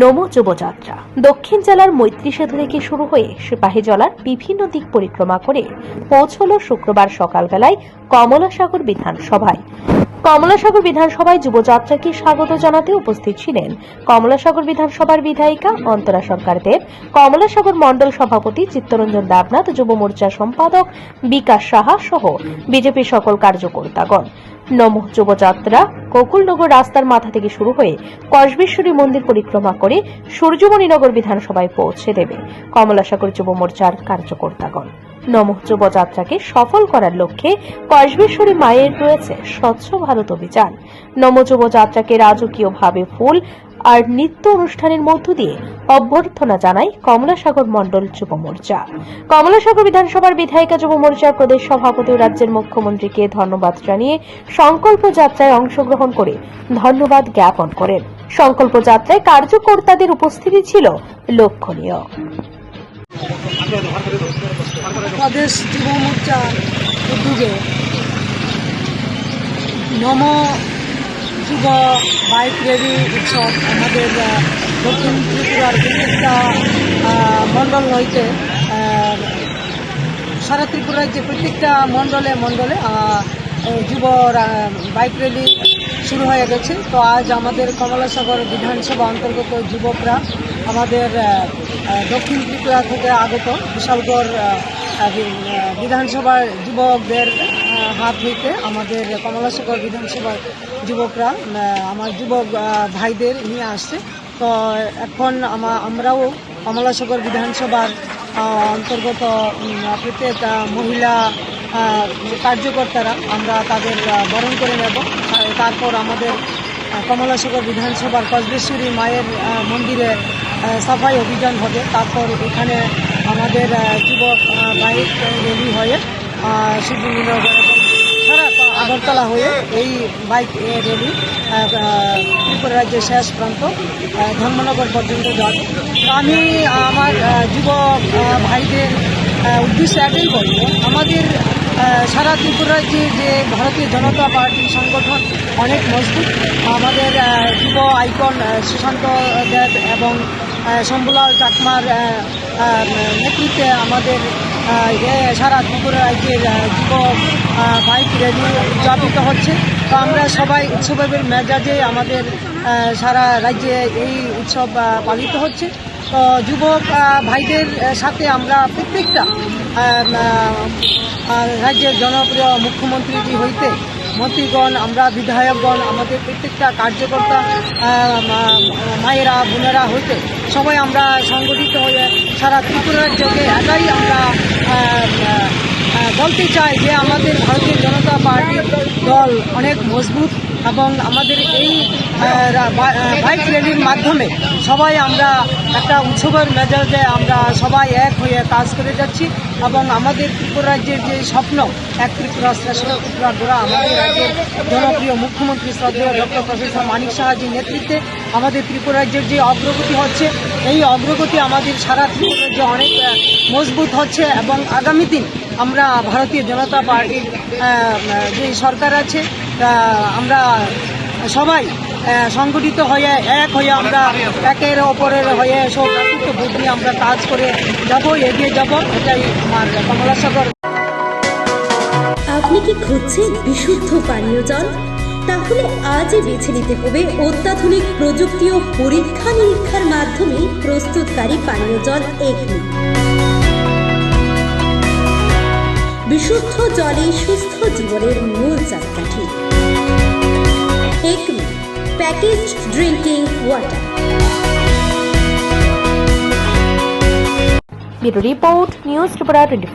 নমো যুবযাত্রা। দক্ষিণ জেলার মৈত্রী সেতু থেকে শুরু হয়ে সিপাহীজলার বিভিন্ন দিক পরিক্রমা করে পৌঁছলো শুক্রবার সকালবেলায় কমলাসাগর বিধানসভায়। কমলাসাগর বিধানসভায় যুবযাত্রাকে স্বাগত জানাতে উপস্থিত ছিলেন কমলাসাগর বিধানসভার বিধায়িকা অন্তরা সরকার দেব, কমলাসাগর মণ্ডল সভাপতি চিত্তরঞ্জন দেবনাথ, যুব মোর্চা সম্পাদক বিকাশ সাহা সহ বিজেপির সকল কার্যকর্তাগণ। নম যুবযাত্রা। গোকুলনগর রাস্তার মাথা থেকে শুরু হয়ে কসবেশ্বরী মন্দির পরিক্রমা করে সূর্যমণিনগর বিধানসভায় পৌঁছে দেবে। কমলাসাগর যুব মোর্চার কার্যকর্তাগণ। নম যুবযাত্রাকে সফল করার লক্ষ্যে কসবেশ্বরী মায়ের রয়েছে স্বচ্ছ ভারত অভিযান। নম যুবযাত্রাকে রাজকীয়ভাবে ফুল আর নিত্য অনুষ্ঠানের মধ্য দিয়ে অভ্যর্থনা জানায় কমলাসাগর মণ্ডল যুব মোর্চা। কমলাসাগর বিধানসভার বিধায়িকা যুব মোর্চার প্রদেশ সভাপতি ও রাজ্যের মুখ্যমন্ত্রীকে ধন্যবাদ জানিয়ে সংকল্প যাত্রায় অংশগ্রহণ করে ধন্যবাদ জ্ঞাপন করেন। সংকল্প যাত্রায় কার্যকর্তাদের উপস্থিতি ছিল লক্ষণীয়। প্রদেশ যুব মোর্চার উদ্যোগে নম যুব বাইক র্যালি উৎসব আমাদের দক্ষিণ ত্রিপুরার প্রত্যেকটা মণ্ডল হইতে সারা ত্রিপুরার যে প্রত্যেকটা মণ্ডলে মণ্ডলে যুব বাইক র্যালি শুরু হয়ে গেছে। তো আজ আমাদের কমলাসাগর বিধানসভা অন্তর্গত যুবকরা আমাদের দক্ষিণ ত্রিপুরা থেকে আগত বিশালগড় বিধানসভার যুবকদের হাত হইতে আমাদের কমলাসাগর বিধানসভার যুবকরা আমার যুবক ভাইদের নিয়ে আসছে। তো এখন আমা- আমরাও কমলাসাগর বিধানসভার অন্তর্গত প্রত্যেক মহিলা কার্যকর্তারা আমরা তাদের বরণ করে নেব। তারপর আমাদের আহ, কমলাসাগর বিধানসভার কসবেশ্বরী মায়ের মন্দিরে সাফাই অভিযান হবে। তারপর এখানে আমাদের যুবক বাইক রেলি হয়ে শিবনীনগর সারা আগরতলা হয়ে এই বাইক রেলি ত্রিপুরা রাজ্যের শেষ প্রান্ত ধর্মনগর পর্যন্ত তো আমি, আমার যুবক ভাইদের উদ্দেশ্যে একটাই বলব, আমাদের সারা ত্রিপুরা রাজ্যে যে ভারতীয় জনতা পার্টি সংগঠন অনেক মজবুত। আমাদের যুব আইকন সুশান্ত দেব এবং শম্ভুলাল চাকমার নেতৃত্বে আমাদের সারা ত্রিপুরা রাজ্যের যুব বাইক র্যালি উদযাপিত হচ্ছে। তো আমরা সবাই উৎসবের মেজাজে আমাদের সারা রাজ্যে এই উৎসব পালিত হচ্ছে। তো যুবক ভাইদের সাথে আমরা প্রত্যেকটা রাজ্যের জনপ্রিয় মুখ্যমন্ত্রীজি হইতে মন্ত্রীগণ, আমরা বিধায়কগণ, আমাদের প্রত্যেকটা কার্যকর্তা মায়েরা, বোনেরা হইতে সবাই আমরা সংগঠিত হয়ে সারা ত্রিপুরা রাজ্যকে একাই আমরা বলতে চাই যে আমাদের ভারতীয় জনতা পার্টির দল অনেক মজবুত এবং আমাদের এই বাইক র্যালির মাধ্যমে সবাই আমরা একটা উৎসবের মেজাজে আমরা সবাই এক হয়ে কাজ করে যাচ্ছি। এবং আমাদের ত্রিপুরা রাজ্যের যে স্বপ্ন, এক ত্রিপুরা শ্রেষ্ঠ ত্রিপুরা গোড়া আমাদের রাজ্যের জনপ্রিয় মুখ্যমন্ত্রী শ্রদ্ধেয় ডক্টর প্রফেসর মানিক সাহাজির নেতৃত্বে আমাদের ত্রিপুরা রাজ্যের যে অগ্রগতি হচ্ছে, এই অগ্রগতি আমাদের সারা ত্রিপুরা রাজ্যে অনেক মজবুত হচ্ছে এবং আগামী দিন আমরা ভারতীয় জনতা পার্টির যে সরকার আছে আমরা সবাই সংগঠিত হয়ে এক হয়ে আমরা একের ওপরের হয়ে সব বুদ্ধি আমরা কাজ করে যাব, এগিয়ে যাব, এটাই আমার কমলাসাগর। আপনি কি খুঁজছেন বিশুদ্ধ পানীয় জল? তাহলে আজই বেছে নিতে হবে অত্যাধুনিক প্রযুক্তি ও পরীক্ষা নিরীক্ষার মাধ্যমে প্রস্তুতকারী পানীয় জল এগনি। বিশুদ্ধ জলে সুস্থ জীবনের মূল চাকাঠি। Acme package drinking water bureau report news Tripura twenty